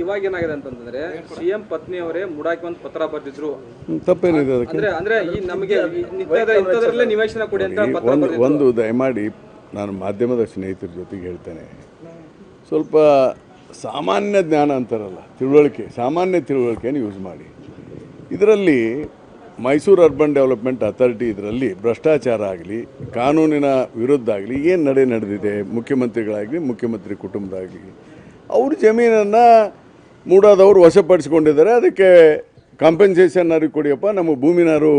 ಇವಾಗ ಏನಾಗಿದೆ ಅಂತಂದ್ರೆ ಸಿಎಂ ಪತ್ನಿಯವರೇ ಮುಡಾಕಿ ಒಂದು ಪತ್ರ ಬರೆದಿದ್ರು. ತಪ್ಪೇನಿದೆ ಅದಕ್ಕೆ? ಅಂದ್ರೆ ಅಂದ್ರೆ ಈ ನಮಗೆ ನಿತ್ಯದ ಇಂಥದ್ರಲ್ಲೇ ನಿವೇಶನ ಕೊಡಿ ಅಂತ ಪತ್ರ ಒಂದು ಬರೆದಿದ್ರು. ಒಂದು ದಯಮಾಡಿ ನಾನು ಮಾಧ್ಯಮದ ಸ್ನೇಹಿತರ ಜೊತೆಗೆ ಹೇಳ್ತೇನೆ. ಸ್ವಲ್ಪ ಸಾಮಾನ್ಯ ಜ್ಞಾನ ಅಂತಾರಲ್ಲ ತಿಳುವಳಿಕೆ ಸಾಮಾನ್ಯ ತಿಳುವಳಿಕೆಯನ್ನು ಯೂಸ್ ಮಾಡಿ. ಇದರಲ್ಲಿ ಮೈಸೂರು ಅರ್ಬನ್ ಡೆವಲಪ್ಮೆಂಟ್ ಅಥಾರಿಟಿ ಇದರಲ್ಲಿ ಭ್ರಷ್ಟಾಚಾರ ಆಗಲಿ ಕಾನೂನಿನ ವಿರುದ್ಧ ಆಗಲಿ ಏನು ನಡೆ ನಡೆದಿದೆ ಮುಖ್ಯಮಂತ್ರಿಗಳಾಗಲಿ ಮುಖ್ಯಮಂತ್ರಿ ಕುಟುಂಬದಾಗಲಿ ಅವ್ರ ಜಮೀನನ್ನು ಮೂಡಾದವರು ವಶಪಡಿಸ್ಕೊಂಡಿದ್ದಾರೆ. ಅದಕ್ಕೆ ಕಾಂಪೆನ್ಸೇಷನ್ ಅವ್ರಿಗೆ ಕೊಡಿಯಪ್ಪ ನಮ್ಮ ಭೂಮಿನಾರು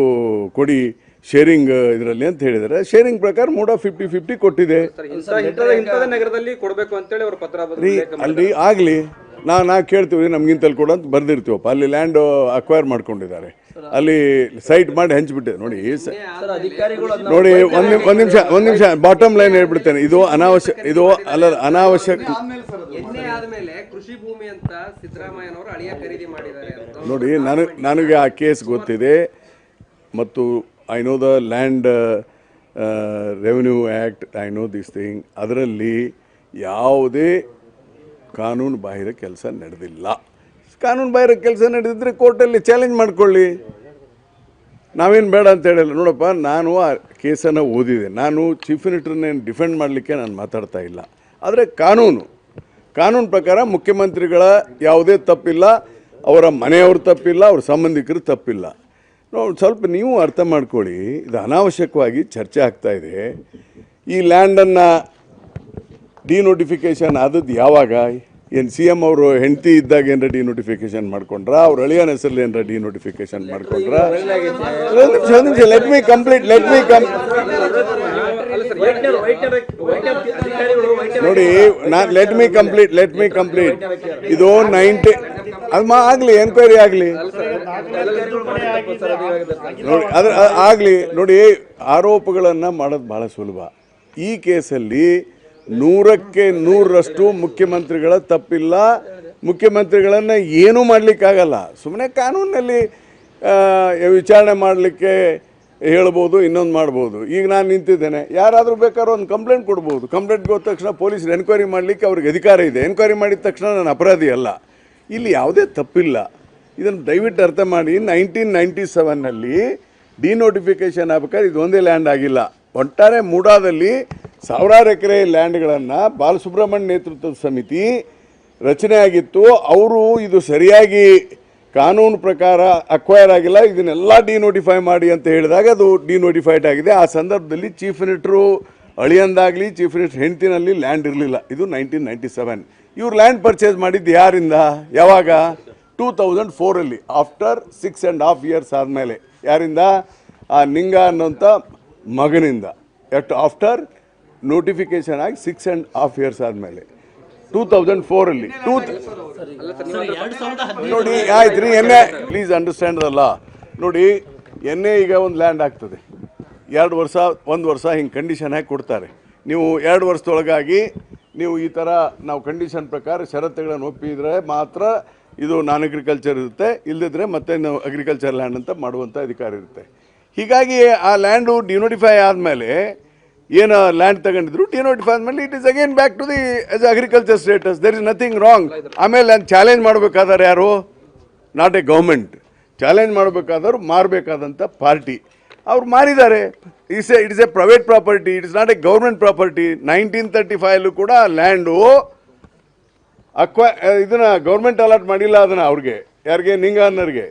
ಕೊಡಿ. ಶೇರಿಂಗ್ ಇದರಲ್ಲಿ ಅಂತ ಹೇಳಿದ್ದಾರೆ ಶೇರಿಂಗ್ ಪ್ರಕಾರ ಮೂಡ ಫಿಫ್ಟಿ ಫಿಫ್ಟಿ ಕೊಟ್ಟಿದೆ. ನಗರದಲ್ಲಿ ಕೊಡಬೇಕು ಅಂತೇಳಿ ಅವ್ರ ಪತ್ರ ಬರೆದು ರೀ ಅಲ್ಲಿ ಆಗಲಿ. ನಾ ನಾ ಕೇಳ್ತೀವಿ ನಮ್ಗಿಂತಲ್ಲಿ ಕೊಡು ಅಂತ ಬರ್ದಿರ್ತೀವಪ್ಪ. ಅಲ್ಲಿ ಲ್ಯಾಂಡ್ ಅಕ್ವೈರ್ ಮಾಡ್ಕೊಂಡಿದ್ದಾರೆ. ಅಲ್ಲಿ ಸೈಟ್ ಮಾಡಿ ಹಂಚ್ಬಿಟ್ಟೆ. ನೋಡಿ ಸ- ನೋಡಿ ಒಂದು ಒಂದ್ ನಿಮಿಷ ಒಂದು ನಿಮಿಷ ಬಾಟಮ್ ಲೈನ್ ಹೇಳ್ಬಿಡ್ತೇನೆ. ಇದು ಅನಾವಶ್ಯಕ ಇದು ಅಲ್ಲ ಅನಾವಶ್ಯಕ ಎಣ್ಣೆ ಆದ್ಮೇಲೆ ಕೃಷಿ ಭೂಮಿ ಅಂತ ಸಿದ್ದರಾಮಯ್ಯನವರು ಅಳಿಯ ಖರೀದಿ ಮಾಡಿದ್ದಾರೆ ನೋಡಿ ನನಗೆ ನನಗೆ ಆ ಕೇಸ್ ಗೊತ್ತಿದೆ. ಮತ್ತು I know the land revenue act I know this thing ಅದರಲ್ಲಿ ಯಾವುದೇ ಕಾನೂನು ಬಾಹಿರ ಕೆಲಸ ನಡೆದಿಲ್ಲ. ಕಾನೂನು ಬಾಹಿರ ಕೆಲಸ ನಡೆದಿದ್ದರೆ ಕೋರ್ಟಲ್ಲಿ ಚಾಲೆಂಜ್ ಮಾಡಿಕೊಳ್ಳಿ. ನಾವೇನು ಬೇಡ ಅಂತ ಹೇಳಿಲ್ಲ. ನೋಡಪ್ಪ, ನಾನು ಆ ಕೇಸನ್ನು ಓದಿದೆ. ನಾನು ಚೀಫ್ ಮಿನಿಸ್ಟರ್ನೇನು ಡಿಫೆಂಡ್ ಮಾಡಲಿಕ್ಕೆ ನಾನು ಮಾತಾಡ್ತಾ ಇಲ್ಲ. ಆದರೆ ಕಾನೂನು ಕಾನೂನು ಪ್ರಕಾರ ಮುಖ್ಯಮಂತ್ರಿಗಳ ಯಾವುದೇ ತಪ್ಪಿಲ್ಲ, ಅವರ ಮನೆಯವ್ರ ತಪ್ಪಿಲ್ಲ, ಅವ್ರ ಸಂಬಂಧಿಕರು ತಪ್ಪಿಲ್ಲ. ನೋಡಿ ಸ್ವಲ್ಪ ನೀವು ಅರ್ಥ ಮಾಡ್ಕೊಳ್ಳಿ. ಇದು ಅನಾವಶ್ಯಕವಾಗಿ ಚರ್ಚೆ ಆಗ್ತಾ ಇದೆ. ಈ ಲ್ಯಾಂಡನ್ನು ಡಿನೋಟಿಫಿಕೇಶನ್ ಆದದ್ದು ಯಾವಾಗ? ಏನು ಸಿ ಎಂ ಅವರು ಹೆಂಡತಿ ಇದ್ದಾಗ ಏನ್ರ ಡಿ ನೋಟಿಫಿಕೇಶನ್ ಮಾಡ್ಕೊಂಡ್ರ? ಅವ್ರ ಅಳಿಯನ ಹೆಸರಲ್ಲಿ ಏನರ ಡಿನೋಟಿಫಿಕೇಷನ್ ಮಾಡ್ಕೊಂಡ್ರ? ಒಂದು ನಿಮಿಷ ನಿಮಿಷ let me complete let me come whitener whitener whitener ಅಧಿಕಾರಿಗಳು ನೋಡಿ ನಾನು let me complete let me complete ಇದು ನೈಂಟಿ ಅದು ಮಾ ಆಗಲಿ ಎನ್ಕ್ವೈರಿ ಆಗಲಿ. ನೋಡಿ, ಅದ್ರ ಆಗ್ಲಿ, ನೋಡಿ ಆರೋಪಗಳನ್ನು ಮಾಡೋದು ಬಹಳ ಸುಲಭ. ಈ ಕೇಸಲ್ಲಿ ನೂರಕ್ಕೆ ನೂರರಷ್ಟು ಮುಖ್ಯಮಂತ್ರಿಗಳ ತಪ್ಪಿಲ್ಲ. ಮುಖ್ಯಮಂತ್ರಿಗಳನ್ನು ಏನೂ ಮಾಡಲಿಕ್ಕಾಗಲ್ಲ. ಸುಮ್ಮನೆ ಕಾನೂನಿನಲ್ಲಿ ವಿಚಾರಣೆ ಮಾಡಲಿಕ್ಕೆ ಹೇಳ್ಬೋದು, ಇನ್ನೊಂದು ಮಾಡ್ಬೋದು. ಈಗ ನಾನು ನಿಂತಿದ್ದೇನೆ. ಯಾರಾದರೂ ಬೇಕಾದ್ರೂ ಒಂದು ಕಂಪ್ಲೇಂಟ್ ಕೊಡ್ಬೋದು. ಕಂಪ್ಲೇಂಟ್ ಹೋದ ತಕ್ಷಣ ಪೊಲೀಸರು ಎನ್ಕ್ವೈರಿ ಮಾಡಲಿಕ್ಕೆ ಅವ್ರಿಗೆ ಅಧಿಕಾರ ಇದೆ. ಎನ್ಕ್ವೈರಿ ಮಾಡಿದ ತಕ್ಷಣ ನಾನು ಅಪರಾಧಿ ಅಲ್ಲ. ಇಲ್ಲಿ ಯಾವುದೇ ತಪ್ಪಿಲ್ಲ. ಇದನ್ನು ದಯವಿಟ್ಟು ಅರ್ಥ ಮಾಡಿ, ನೈನ್ಟೀನ್ ನೈಂಟಿ ಸೆವೆನ್ನಲ್ಲಿ ಡಿನೋಟಿಫಿಕೇಶನ್ ಆಗ್ಬೇಕಾದ್ರೆ ಒಂದೇ ಲ್ಯಾಂಡ್ ಆಗಿಲ್ಲ. ಒಟ್ಟಾರೆ ಮೂಡಾದಲ್ಲಿ ಸಾವಿರಾರು ಎಕರೆ ಲ್ಯಾಂಡ್ಗಳನ್ನು ಬಾಲಸುಬ್ರಹ್ಮಣ್ಯ ನೇತೃತ್ವದ ಸಮಿತಿ ರಚನೆ ಆಗಿತ್ತು ಅವರು ಇದು ಸರಿಯಾಗಿ ಕಾನೂನು ಪ್ರಕಾರ ಅಕ್ವೈರ್ ಆಗಿಲ್ಲ. ಇದನ್ನೆಲ್ಲ ಡಿನೋಟಿಫೈ ಮಾಡಿ ಅಂತ ಹೇಳಿದಾಗ ಅದು ಡಿನೋಟಿಫೈಡ್ ಆಗಿದೆ. ಆ ಸಂದರ್ಭದಲ್ಲಿ ಚೀಫ್ ಮಿನಿಸ್ಟ್ರು ಅಳಿಯಂದಾಗಲಿ, ಚೀಫ್ ಮಿನಿಸ್ಟರ್ ಹೆಂಡ್ತಿನಲ್ಲಿ ಲ್ಯಾಂಡ್ ಇರಲಿಲ್ಲ. ಇದು ನೈನ್ಟೀನ್ ನೈಂಟಿ ಸೆವೆನ್. ಇವ್ರು ಲ್ಯಾಂಡ್ ಪರ್ಚೇಸ್ ಮಾಡಿದ್ದು ಯಾರಿಂದ? ಯಾವಾಗ? Two thousand ಫೋರಲ್ಲಿ after six and half years ಆದಮೇಲೆ. ಯಾರಿಂದ? ಆ ನಿಂಗ ಅನ್ನೋಂಥ ಮಗನಿಂದ. ಎಟ್ ಆಫ್ಟರ್ ನೋಟಿಫಿಕೇಶನ್ ಆಗಿ ಸಿಕ್ಸ್ ಆ್ಯಂಡ್ ಹಾಫ್ ಇಯರ್ಸ್ ಆದಮೇಲೆ. ಟೂ ತೌಸಂಡ್ ಫೋರಲ್ಲಿ ಟೂ ನೋಡಿ ಆಯ್ತು ರೀ ಎನ್ ಎ ಪ್ಲೀಸ್ ಅಂಡರ್ಸ್ಟ್ಯಾಂಡ್ ಅಲ್ಲ ನೋಡಿ ಎನ್ ಎ ಈಗ ಒಂದು ಲ್ಯಾಂಡ್ ಆಗ್ತದೆ. ಎರಡು ವರ್ಷ, ಒಂದು ವರ್ಷ ಹಿಂಗೆ ಕಂಡೀಷನ್ ಹಾಕಿ ಕೊಡ್ತಾರೆ. ನೀವು ಎರಡು ವರ್ಷದೊಳಗಾಗಿ ನೀವು ಈ ಥರ ನಾವು ಕಂಡೀಷನ್ ಪ್ರಕಾರ ಷರತ್ತುಗಳನ್ನು ಒಪ್ಪಿದರೆ ಮಾತ್ರ ಇದು ನಾನ್ ಅಗ್ರಿಕಲ್ಚರ್ ಇರುತ್ತೆ. ಇಲ್ಲದಿದ್ದರೆ ಮತ್ತೆ ನಾವು ಅಗ್ರಿಕಲ್ಚರ್ ಲ್ಯಾಂಡ್ ಅಂತ ಮಾಡುವಂಥ ಅಧಿಕಾರ ಇರುತ್ತೆ. ಹೀಗಾಗಿ ಆ ಲ್ಯಾಂಡು ಡಿನೋಟಿಫೈ ಆದಮೇಲೆ ಏನು ಲ್ಯಾಂಡ್ ತಗೊಂಡಿದ್ರು ಡಿನೋಟಿಫೈ ಆದಮೇಲೆ it is again back to the as agriculture status there is nothing wrong ಆಮೇಲೆ ಚಾಲೆಂಜ್ ಮಾಡಬೇಕಾದ್ರೆ ಯಾರು? ನಾಟ್ ಎ ಗೌರ್ಮೆಂಟ್ ಚಾಲೆಂಜ್ ಮಾಡಬೇಕಾದವ್ರು ಮಾರಬೇಕಾದಂಥ ಪಾರ್ಟಿ ಅವ್ರು ಮಾರಿದ್ದಾರೆ. Is a it is a private property it is not a government property nineteen thirty ಫೈವಲ್ಲೂ ಕೂಡ land ಅಕ್ವಾ ಇದನ್ನ government allot ಮಾಡಿಲ್ಲ ಅದನ್ನ ಅವ್ರಿಗೆ. ಯಾರಿಗೆ? ನಿಂಗನ್ನರ್ಗೆ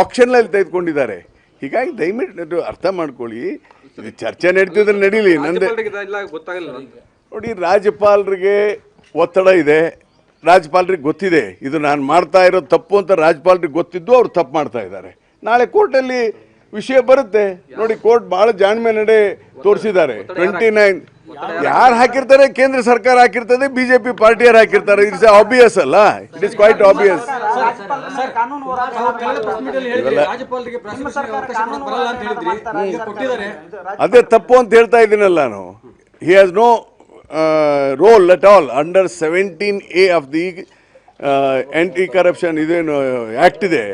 ಆಕ್ಷನ್ನಲ್ಲಿ ತೆಗೆದುಕೊಂಡಿದ್ದಾರೆ. ಹೀಗಾಗಿ ದಯವಿಟ್ಟು ಅರ್ಥ ಮಾಡ್ಕೊಳ್ಳಿ. ಇದು ಚರ್ಚೆ ನಡೀತಿದ್ರೆ ನಡೀಲಿ. ನಂದು ನೋಡಿ ರಾಜ್ಯಪಾಲರಿಗೆ ಒತ್ತಡ ಇದೆ. ರಾಜ್ಯಪಾಲರಿಗೆ ಗೊತ್ತಿದೆ. ಇದು ನಾನು ಮಾಡ್ತಾ ಇರೋ ತಪ್ಪು ಅಂತ ರಾಜ್ಯಪಾಲರಿಗೆ ಗೊತ್ತಿದ್ದು ಅವ್ರು ತಪ್ಪು ಮಾಡ್ತಾ ಇದ್ದಾರೆ. ನಾಳೆ ಕೋರ್ಟಲ್ಲಿ ವಿಷಯ ಬರುತ್ತೆ. ನೋಡಿ ಕೋರ್ಟ್ ಬಹಳ ಜಾಣ್ಮೆ ನಡೆ ತೋರಿಸಿದ್ದಾರೆ. ಟ್ವೆಂಟಿ ನೈನ್ ಯಾರು ಹಾಕಿರ್ತಾರೆ? ಕೇಂದ್ರ ಸರ್ಕಾರ ಹಾಕಿರ್ತದೆ ಬಿಜೆಪಿ ಪಾರ್ಟಿಯರ್ ಹಾಕಿರ್ತಾರೆ. ಇಟ್ಸ್ ಆಬ್ವಿಯಸ್ ಅಲ್ಲ? ಇಟ್ ಇಸ್ ಕ್ವೈಟ್ ಹೇಳಿದ್ರಿ ಅದೇ ತಪ್ಪು ಅಂತ ಹೇಳ್ತಾ ಇದ್ದೀನಲ್ಲ ನಾನು. He has no role at all under seventeen A of the anti corruption ಇದೇನು ಆ್ಯಕ್ಟ್ ಇದೆ.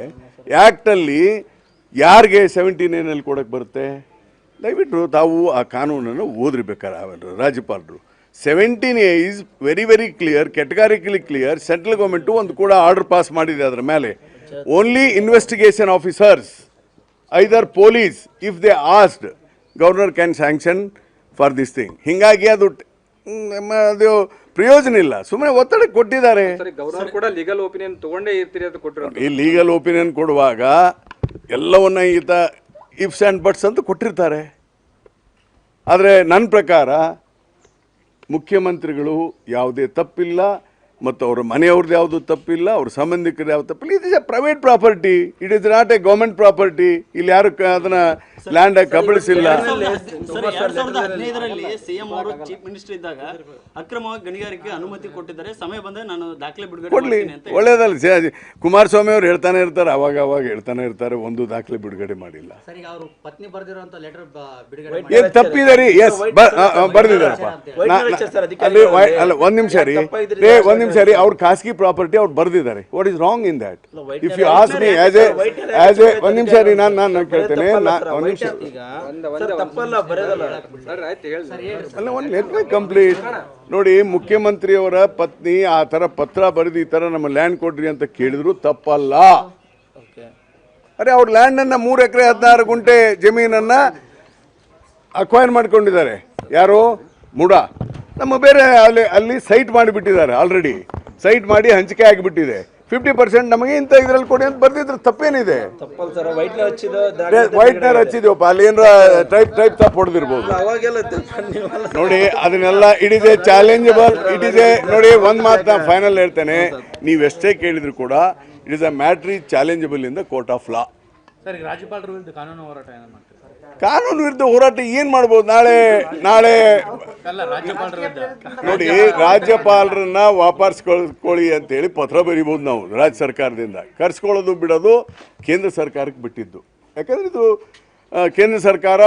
ಆ್ಯಕ್ಟಲ್ಲಿ ಯಾರಿಗೆ ಸೆವೆಂಟೀನ್ ನೈನಲ್ಲಿ ಕೊಡೋಕ್ಕೆ ಬರುತ್ತೆ? ದಯವಿಟ್ಟು ತಾವು ಆ ಕಾನೂನನ್ನು ಓದ್ರಿ ಬೇಕಾದ್ರೆ ಅವೆಲ್ಲರೂ ರಾಜ್ಯಪಾಲರು. Seventeen A is very very clear categorically clear central government ಒಂದು ಕೂಡ ಆರ್ಡರ್ ಪಾಸ್ ಮಾಡಿದೆ ಅದರ ಮೇಲೆ. Only investigation officers either police if they asked governor can sanction for this thing ಹಿಂಗಾಗಿ ಅದು ಅದು ಪ್ರಯೋಜನ ಇಲ್ಲ. ಸುಮ್ಮನೆ ಒತ್ತಡ ಕೊಟ್ಟಿದ್ದಾರೆ. ಸರಿ ಗವರ್ನರ್ ಕೂಡ ಲೀಗಲ್ ಒಪಿನಿಯನ್ ತಗೊಂಡೇ ಇರ್ತೀರಿ ಅಂತ ಕೊಟ್ಟಿರೋ ಈ ಲೀಗಲ್ ಒಪಿನಿಯನ್ ಕೊಡುವಾಗ ಎಲ್ಲವನ್ನ ಈತ ಇಫ್ಸ್ ಆ್ಯಂಡ್ ಬಟ್ಸ್ ಅಂತ ಕೊಟ್ಟಿರ್ತಾರೆ. ಆದರೆ ನನ್ನ ಪ್ರಕಾರ ಮುಖ್ಯಮಂತ್ರಿಗಳು ಯಾವುದೇ ತಪ್ಪಿಲ್ಲ. ಮತ್ತು ಅವರ ಮನೆಯವ್ರದ್ದು ಯಾವುದು ತಪ್ಪಿಲ್ಲ ಅವ್ರ ಸಂಬಂಧಿಕರು ಯಾವ್ದು ತಪ್ಪಿಲ್ಲ. It is a private property it is not a government property ಇಲ್ಲಿ ಯಾರು ಅದನ್ನ ಲ್ಯಾಂಡ್ ಕಬಳಿಸಿಲ್ಲ. ಸರ್ ಎರಡ್ ಹದಿನೈದರಲ್ಲಿ ಸಿಎಂ ಅವರು ಚೀಫ್ ಮಿನಿಸ್ಟರ್ ಇದ್ದಾಗ ಅಕ್ರಮವಾಗಿ ಗಣಿಗಾರಿಕೆ ಅನುಮತಿ ಕೊಟ್ಟಿದ್ದಾರೆ. ಸಮಯ ಬಂದ್ರೆ ನಾನು ದಾಖಲೆ ಬಿಡುಗಡೆ ಕೊಡ್ಲಿ. ಮಾಡ್ತೀನಿ ಅಂತ ಒಳ್ಳೇದಲ್ಲ ಕುಮಾರಸ್ವಾಮಿ ಅವ್ರು ಹೇಳ್ತಾನೆ ಇರ್ತಾರೆ ಅವಾಗ ಅವಾಗ ಹೇಳ್ತಾನೆ ಇರ್ತಾರೆ ಒಂದು ದಾಖಲೆ ಬಿಡುಗಡೆ ಮಾಡಿಲ್ಲ. ಸರ್ ಈಗ ಅವರು ಪತ್ನಿ ಬರೆದಿರುವಂತ ಲೆಟರ್ ಬಿಡುಗಡೆ ಮಾಡಿ ಏನ್ ತಪ್ಪಿದೆ ರೀ? ಎಸ್ ಬರ್ದಿದ್ದಾರಪ್ಪ ಅಲ್ಲಿ ವೈ- ಅಲ್ಲ ಒಂದ್ ನಿಮಿಷ ರೀ. ರೇ. ಒಂದ್ ನಿಮಿಷ ರೀ ಅವ್ರ ಖಾಸಗಿ ಪ್ರಾಪರ್ಟಿ ಅವ್ರು ಬರ್ದಿದ್ದಾರೆ what is wrong in that if you ask me as a as a ಒಂದ್ ನಿಮಿಷ ರೀ ನಾನು ನಾನು ಕೇಳ್ತೇನೆ ಒಂದ್ ನಿಮಿಷ ತಪ್ಪಲ್ಲ ಬರೋದಲ್ಲ ಸರ್ ಆಯ್ತು ಹೇಳಿ. ಅಲ್ಲ ಒಂದು ಲೆಟ್ ಮೈ ಕಂಪ್ಲೀಟ್ ನೋಡಿ ಮುಖ್ಯಮಂತ್ರಿಯವರ ಪತ್ನಿ ಆ ತರ ಪತ್ರ ಬರೆದು ಈ ತರ ನಮ್ಮ ಲ್ಯಾಂಡ್ ಕೊಡ್ರಿ ಅಂತ ಕೇಳಿದ್ರು ತಪ್ಪಲ್ಲ. ಅರೆ ಅವ್ರ ಲ್ಯಾಂಡನ್ನು ಮೂರು ಎಕರೆ ಹದಿನಾರು ಗುಂಟೆ ಜಮೀನನ್ನ ಅಕ್ವೈರ್ ಮಾಡ್ಕೊಂಡಿದ್ದಾರೆ. ಯಾರು? ಮುಡ. ನಮ್ಮ ಬೇರೆ ಅಲ್ಲಿ ಅಲ್ಲಿ ಸೈಟ್ ಮಾಡಿಬಿಟ್ಟಿದ್ದಾರೆ ಆಲ್ರೆಡಿ ಸೈಟ್ ಮಾಡಿ ಹಂಚಿಕೆ ಆಗಿಬಿಟ್ಟಿದೆ. ಫಿಫ್ಟಿ ಪರ್ಸೆಂಟ್ ನಮಗೆ ಇಂಥ ಇದ್ರಲ್ಲಿ ಕೊಡಿ ಅಂತ ಬರ್ದಿದ್ರೆ ತಪ್ಪೇನಿದೆ. ವೈಟ್ ನರ್ ವೈಟ್ನರ್ ಹಚ್ಚಿದೀವಪ್ಪ. ಅಲ್ಲಿ ಏನಾರ ಟೈಪ್ ಟೈಪ್ ತಪ್ಪು ಹೊಡೆದಿರ್ಬೋದು. ಅವಾಗೆಲ್ಲ ನೋಡಿ ಅದನ್ನೆಲ್ಲ it is a challengeable it is a ನೋಡಿ ಒಂದು ಮಾತು ನಾನು ಫೈನಲ್ ಹೇಳ್ತೇನೆ. ನೀವು ಎಷ್ಟೇ ಕೇಳಿದ್ರು ಕೂಡ it is a matter challengeable in the court of law ರಾಜ್ಯಪಾಲರ ಕಾನೂನು ಹೋರಾಟ ಕಾನೂನು ವಿರುದ್ಧ ಹೋರಾಟ ಏನು ಮಾಡ್ಬೋದು? ನಾಳೆ ನಾಳೆ ನೋಡಿ ರಾಜ್ಯಪಾಲರನ್ನ ವಾಪಸ್ ಅಂತ ಅಂತೇಳಿ ಪತ್ರ ಬರಿಬೋದು ನಾವು ರಾಜ್ಯ ಸರ್ಕಾರದಿಂದ. ಕರ್ಸ್ಕೊಳ್ಳೋದು ಬಿಡೋದು ಕೇಂದ್ರ ಸರ್ಕಾರಕ್ಕೆ ಬಿಟ್ಟಿದ್ದು. ಯಾಕಂದ್ರೆ ಇದು ಕೇಂದ್ರ ಸರ್ಕಾರ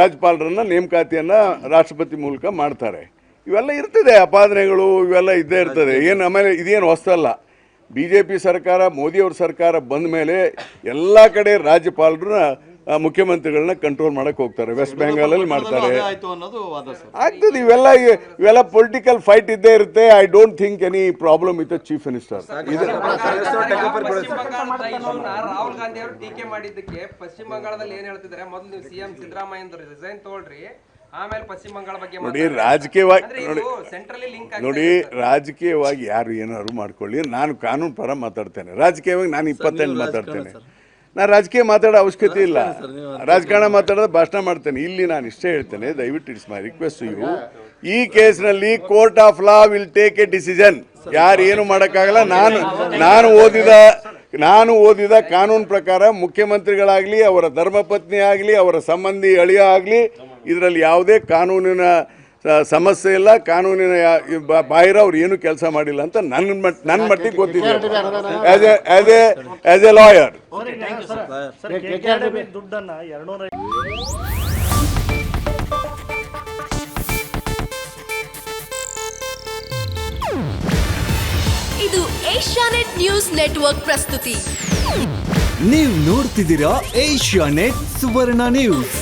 ರಾಜ್ಯಪಾಲರನ್ನ ನೇಮಕಾತಿಯನ್ನು ರಾಷ್ಟ್ರಪತಿ ಮೂಲಕ ಮಾಡ್ತಾರೆ. ಇವೆಲ್ಲ ಇರ್ತದೆ ಅಪಾದನೆಗಳು ಇವೆಲ್ಲ ಇದ್ದೇ ಇರ್ತದೆ. ಏನು ಆಮೇಲೆ ಇದೇನು ಹೊಸಲ್ಲ ಬಿ ಜೆ ಪಿ ಸರ್ಕಾರ ಮೋದಿಯವ್ರ ಸರ್ಕಾರ ಬಂದ ಮೇಲೆ ಎಲ್ಲ ಕಡೆ ರಾಜ್ಯಪಾಲರನ್ನ ಮುಖ್ಯಮಂತ್ರಿಗಳನ್ನ ಕಂಟ್ರೋಲ್ ಮಾಡಕ್ಕೆ ಹೋಗ್ತಾರೆ ವೆಸ್ಟ್ ಬೆಂಗಾಲಲ್ಲಿ ಮಾಡ್ತಾರೆ ಆಗ್ತದೆ ಇವೆಲ್ಲ ಇವೆಲ್ಲ ಪೊಲಿಟಿಕಲ್ ಫೈಟ್ ಇದ್ದೇ ಇರುತ್ತೆ I don't think any problem with chief minister Rahul Gandhi ಅವರು ಟೀಕೆ ಮಾಡಿದ್ದಕ್ಕೆ ಪಶ್ಚಿಮ ಬಂಗಾಳದಲ್ಲಿ ಏನ್ ಹೇಳ್ತಿದ್ದಾರೆ ಮೊದಲು ನೀವು ಸಿಎಂ ಸಿದ್ದರಾಮಯ್ಯ ರಿಸೈನ್ ತಗೊಳ್ರಿ ಆಮೇಲೆ ಪಶ್ಚಿಮ ಬಂಗಾಳ ಬಗ್ಗೆ ನೋಡಿ. ರಾಜಕೀಯವಾಗಿ ನೋಡಿ ಸೆಂಟ್ರಲಿ ಲಿಂಕ್ ನೋಡಿ ರಾಜಕೀಯವಾಗಿ ಯಾರು ಏನಾದ್ರು ಮಾಡ್ಕೊಳ್ಳಿ ನಾನು ಕಾನೂನು ಪರ ಮಾತಾಡ್ತೇನೆ ರಾಜಕೀಯವಾಗಿ ನಾನು ಇಪ್ಪತ್ತೆಂಟು ಮಾತಾಡ್ತೇನೆ ನಾನು ರಾಜಕೀಯ ಮಾತಾಡೋ ಅವಶ್ಯಕತೆ ಇಲ್ಲ. ರಾಜಕಾರಣ ಮಾತಾಡೋದು ಭಾಷಣ ಮಾಡ್ತೇನೆ. ಇಲ್ಲಿ ನಾನು ಇಷ್ಟೇ ಹೇಳ್ತೇನೆ ದಯವಿಟ್ಟು ಇಟ್ಸ್ ಮೈ ರಿಕ್ವೆಸ್ಟ್ ಯು. ಈ ಕೇಸ್ನಲ್ಲಿ court of law will take a decision. ಯಾರು ಏನು ಮಾಡೋಕ್ಕಾಗಲ್ಲ ನಾನು ನಾನು ಓದಿದ ನಾನು ಓದಿದ ಕಾನೂನು ಪ್ರಕಾರ ಮುಖ್ಯಮಂತ್ರಿಗಳಾಗಲಿ ಅವರ ಧರ್ಮಪತ್ನಿ ಆಗಲಿ ಅವರ ಸಂಬಂಧಿ ಅಳಿಯ ಆಗಲಿ ಇದರಲ್ಲಿ ಯಾವುದೇ ಕಾನೂನಿನ ಸಮಸ್ಯೆ ಇಲ್ಲ ಕಾನೂನಿನ ಬಾಹಿರ ಅವ್ರು ಏನು ಕೆಲಸ ಮಾಡಿಲ್ಲ ಅಂತ ನನ್ನ ಮಟ್ ನನ್ನ ಮಟ್ಟಿಗೆ ಗೊತ್ತಿದೆ. As a as a as a lawyer ಇದು ಏಷ್ಯಾನೆಟ್ ನ್ಯೂಸ್ ನೆಟ್ವರ್ಕ್ ಪ್ರಸ್ತುತಿ. ನೀವು ನೋಡ್ತಿದ್ದೀರಾ ಏಷ್ಯಾ ನೆಟ್ ಸುವರ್ಣ ನ್ಯೂಸ್.